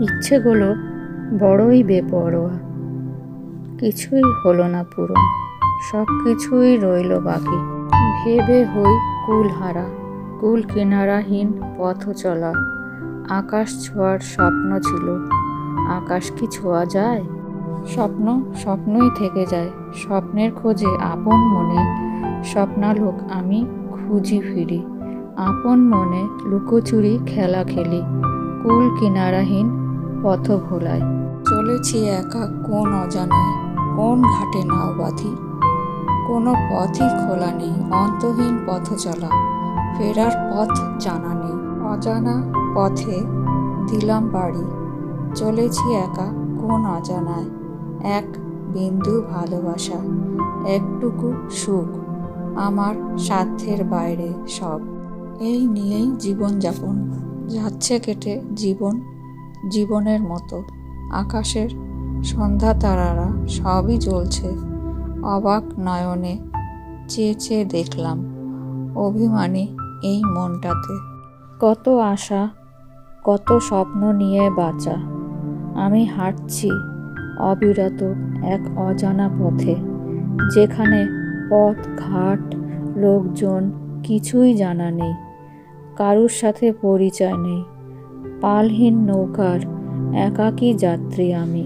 ইচ্ছেগুলো বড়ই বেপরোয়া। কিছুই হলো না পূরণ সব কিছুই রইল বাকি। ভেবে হই কুলহারা কুল কিনারাহীন পথ চলা। আকাশ ছোঁয়ার স্বপ্ন ছিল, আকাশ কি ছোঁয়া যায়? স্বপ্ন স্বপ্নই থেকে যায়, স্বপ্নের খোঁজে আপন মনে। স্বপ্নালোক আমি খুঁজি ফিরি, আপন মনে লুকোচুরি খেলা খেলি কুল কিনারাহীন পথ ভোলায়। চলেছি একা কোন অজানায়? কোন ঘাটে নাও বাঁধি? কোনো পথই খোলা নেই, অন্তহীন পথ চলা। ফেরার পথ জানা নেই। অজানা পথে দিলাম বাড়ি। চলেছি একা কোন অজানায়? এক বিন্দু ভালোবাসা, একটুকু সুখ, আমার সাধ্যের বাইরে সব। এই নিয়েই জীবনযাপন। যাচ্ছে কেটে জীবন জীবনের মতো। আকাশের সন্ধ্যা তারারা সবই জ্বলছে। অবাক নয়নে চেয়ে চেয়ে দেখলাম অভিমানী এই মনটাতে। কত আশা, কত স্বপ্ন নিয়ে বাঁচা। আমি হাঁটছি অবিরত এক অজানা পথে, যেখানে পথ, ঘাট, লোকজন কিছুই জানা নেই। কারুর সাথে পরিচয় নেই। পালহীন নৌকার একাকী যাত্রী আমি